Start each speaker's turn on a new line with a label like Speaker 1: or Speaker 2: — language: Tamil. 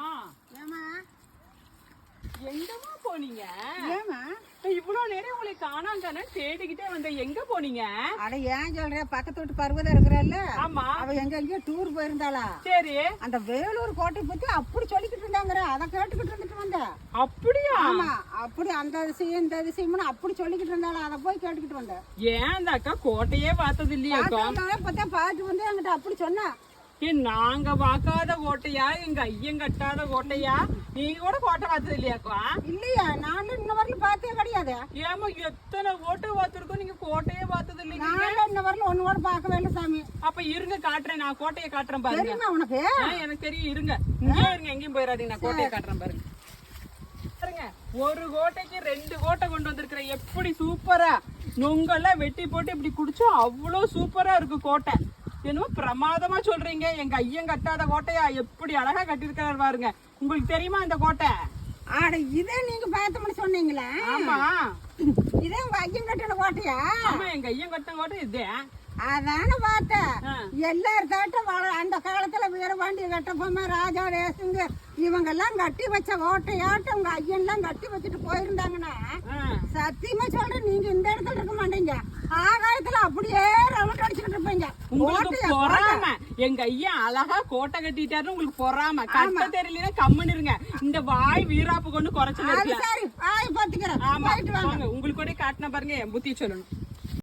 Speaker 1: அம்மா
Speaker 2: ஏமா
Speaker 1: எங்கம்மா போனீங்க?
Speaker 2: ஏமா
Speaker 1: இவ்வளவு நேரம் உங்களை காணாங்கன்னு தேடிக்கிட்டே வந்தேன். எங்க போனீங்க?
Speaker 2: அட ஏன் சொல்ற? பக்கத்து வீட்டு பருவதம் இருக்கிறல்ல.
Speaker 1: ஆமா.
Speaker 2: அவ எங்க எங்கேயோ டூர் போயிருந்தாளா?
Speaker 1: சரி.
Speaker 2: அந்த வேலூர் கோட்டை பத்தி அப்படி சொல்லிக்கிட்டு இருந்தாங்கிற அதை கேட்டுக்கிட்டு இருந்துட்டு வந்தேன்.
Speaker 1: அப்படியா?
Speaker 2: ஆமா. அப்படி அந்த அதிசயம் இந்த அதிசயம்னு அப்படி சொல்லிக்கிட்டு இருந்தாளா? அதை போய் கேட்டுக்கிட்டு வந்தேன்.
Speaker 1: ஏன் அந்த அக்கா கோட்டையே பார்த்தது இல்லையாக்கா
Speaker 2: பார்த்தா பார்த்தா வந்து என்கிட்ட அப்படி சொன்னா.
Speaker 1: நாங்க பார்க்காத கோட்டையா எங்க ஐயன் கட்டாத கோட்டையா நீங்க கூட கோட்டை பார்த்தது இல்லையாக்கா?
Speaker 2: இல்லையா? நானும் இன்ன வரலும் பார்த்தே கிடையாது.
Speaker 1: ஏமா எத்தனை கோட்டை பார்த்திருக்கோம்? நீங்க கோட்டையே பார்த்தது இல்லைங்க.
Speaker 2: நானும் இன்ன வரலும் ஒன்னு கூட பார்க்கவே இல்லை சாமி.
Speaker 1: அப்ப இருங்க காட்டுறேன். நான் கோட்டையை காட்டுறேன் பாருங்க.
Speaker 2: உனக்கு?
Speaker 1: எனக்கு தெரியும். இருங்க. இங்கே இருங்க. எங்கேயும் போயிடாதீங்க. நான் கோட்டையை காட்டுறேன் பாருங்க. பாருங்க. ஒரு கோட்டைக்கு ரெண்டு கோட்டை கொண்டு வந்திருக்கிறேன் எப்படி சூப்பரா? நொங்கெல்லாம் வெட்டி போட்டு இப்படி குடிச்சோம் அவ்வளோ சூப்பரா இருக்கு கோட்டை. என்னமோ பிரமாதமா சொல்றீங்க. எங்க ஐயன் கட்டாத கோட்டையா? எப்படி அழகா கட்டியிருக்கிறாரு பாருங்க. உங்களுக்கு தெரியுமா இந்த கோட்டை?
Speaker 2: ஆட இதே நீங்க பார்த்தோம்னு சொன்னீங்களே.
Speaker 1: ஆமா.
Speaker 2: இதே உங்க ஐயன் கட்டின கோட்டையா?
Speaker 1: ஆமா எங்க ஐயன் கட்டின கோட்டை இதே.
Speaker 2: அதான பார்த்தேன்.
Speaker 1: ஆ.
Speaker 2: எல்லார் தாட்டம் வள- அந்த காலத்துல வீரபாண்டிய கட்டபொம்மை ராஜா ரேசுங்க இவங்க எல்லாம் கட்டி வச்ச கோட்டையாட்டம் உங்க ஐயன்லாம் கட்டி வச்சுட்டு போயிருந்தாங்கன்னா. சத்தியமா சொல்றேன் நீங்க இந்த இடத்துல இருக்க மாட்டீங்க. ஆகாயத்துல அப்படியே இருப்பீங்க
Speaker 1: உங்களுக்கு பொறாம. எங்க ஐயா அழகா கோட்டை கட்டிட்டாருன்னு உங்களுக்கு பொறாம. கட்ட தெரியலன்னா கம்முன்னு இருங்க. இந்த வாய் வீராப்பு கொண்டு குறைச்சு
Speaker 2: சரி. ஆய் பாத்துக்கிறேன்.
Speaker 1: ஆமா. உங்களுக்கு கூட காட்டின பாருங்க என் புத்தி சொல்லணும்.